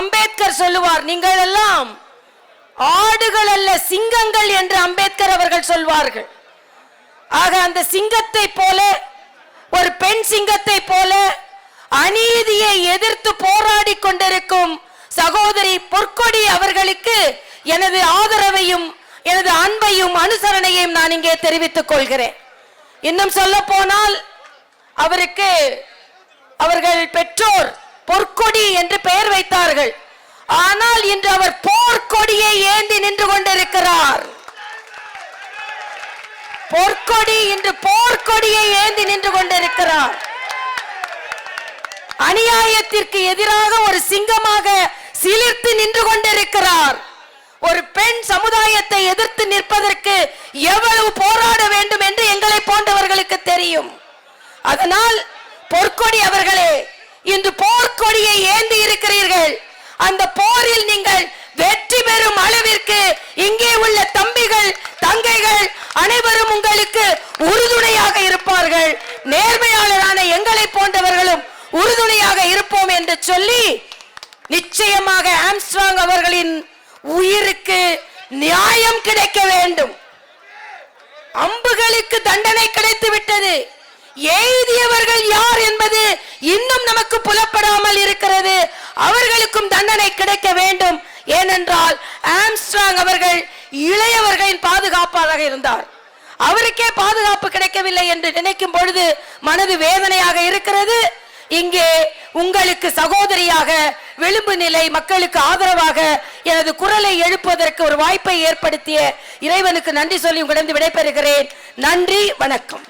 அம்பேத்கர் சொல்லுவார் நீங்கள் எல்லாம் ஆடுகள் அல்ல சிங்கங்கள் என்று அம்பேத்கர் அவர்கள் சொல்வார்கள். ஆக அந்த சிங்கத்தை போல ஒரு பெண் சிங்கத்தை போல அநீதியை எதிர்த்து போராடி கொண்டிருக்கும் சகோதரி பொற்கொடி அவர்களுக்கு எனது ஆதரவையும் எனது அன்பையும் அனுசரணையையும் நான் இங்கே தெரிவித்துக் கொள்கிறேன். இன்னும் சொல்ல போனால் அவருக்கு அவர்கள் பெற்றோர் பொற்கொடி என்று பெயர் வைத்தார்கள். ஆனால் இன்று அவர் போர்க்கொடியை ஏந்தி நின்று கொண்டிருக்கிறார். பொற்கொடி இன்று போர்க்கொடியை ஏந்தி நின்று கொண்டிருக்கிறார். அநியாயத்திற்கு எதிராக ஒரு சிங்கமாக சிலிர்த்து நின்று கொண்டிருக்கிறார். ஒரு பெண் சமுதாயத்தை எதிர்த்து நிற்பதற்கு எவ்வளவு போராட வேண்டும் என்று எங்களை போன்றவர்களுக்கு தெரியும். அதனால் பொற்கொடி அவர்களே இன்று போர்க்கொடியை ஏந்தி இருக்கிறீர்கள் அந்த போரில் நீங்கள் வெற்றி பெறும் அளவிற்கு இங்கே உள்ள தம்பிகள் தங்கைகள் அனைவரும் உங்களுக்கு உறுதுணையாக இருப்பார்கள். நேர்மையாளரான எங்களை போன்றவர்களும் உறுதுணையாக இருப்போம் என்று சொல்லி நிச்சயமாக ஆம்ஸ்ட்ராங் அவர்களின் உயிருக்கு நியாயம் கிடைக்க வேண்டும். அம்புகளுக்கு தண்டனை கிடைத்து விட்டது. எய்தியவர்கள் யார் என்பது இன்னும் நமக்கு புலப்படாமல் இருக்கிறது. அவர்களுக்கும் தண்டனை கிடைக்க வேண்டும். ஏனென்றால் ஆம்ஸ்ட்ராங் அவர்கள் இளையவர்களின் பாதுகாப்பாளராக இருந்தார். அவருக்கே பாதுகாப்பு கிடைக்கவில்லை என்று நினைக்கும் பொழுது மனது வேதனையாக இருக்கிறது. இங்கே உங்களுக்கு சகோதரியாக விளிம்பு நிலை மக்களுக்கு ஆதரவாக எனது குரலை எழுப்புவதற்கு ஒரு வாய்ப்பை ஏற்படுத்திய இறைவனுக்கு நன்றி சொல்லி உங்களிடம் விடைபெறுகிறேன். நன்றி வணக்கம்.